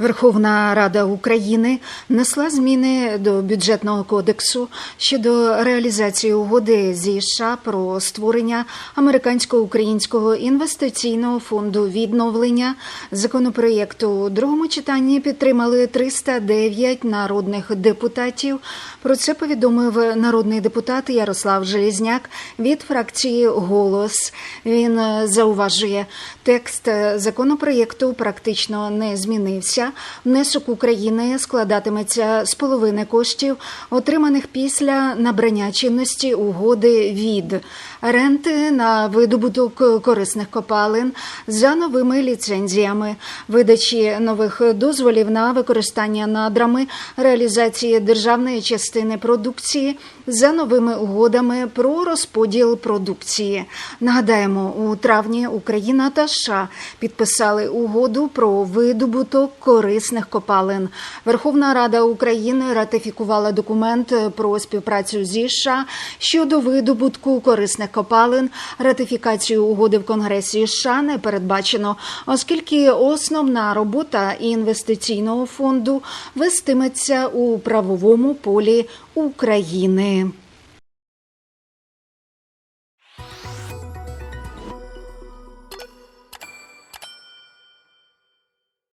Верховна Рада України внесла зміни до бюджетного кодексу щодо реалізації угоди зі США про створення американсько-українського інвестиційного фонду відновлення. Законопроєкту у другому читанні підтримали 309 народних депутатів. Про це повідомив народний депутат Ярослав Желізняк від фракції Голос. Він е, зауважує, текст е, законопроєкту практично не змінився. Внесок України складатиметься з половини коштів, отриманих після набрання чинності угоди від ренти на видобуток корисних копалин за новими ліцензіями, видачі нових дозволів на використання надрами, реалізації державної частини продукції за новими угодами про розподіл продукції. Нагадаємо, у травні Україна та США підписали угоду про видобуток корисних копалин. Верховна Рада України ратифікувала документ про співпрацю зі США щодо видобутку корисних копалин. Ратифікацію угоди в Конгресі США не передбачено, оскільки основна робота інвестиційного фонду вестиметься у правовому полі України.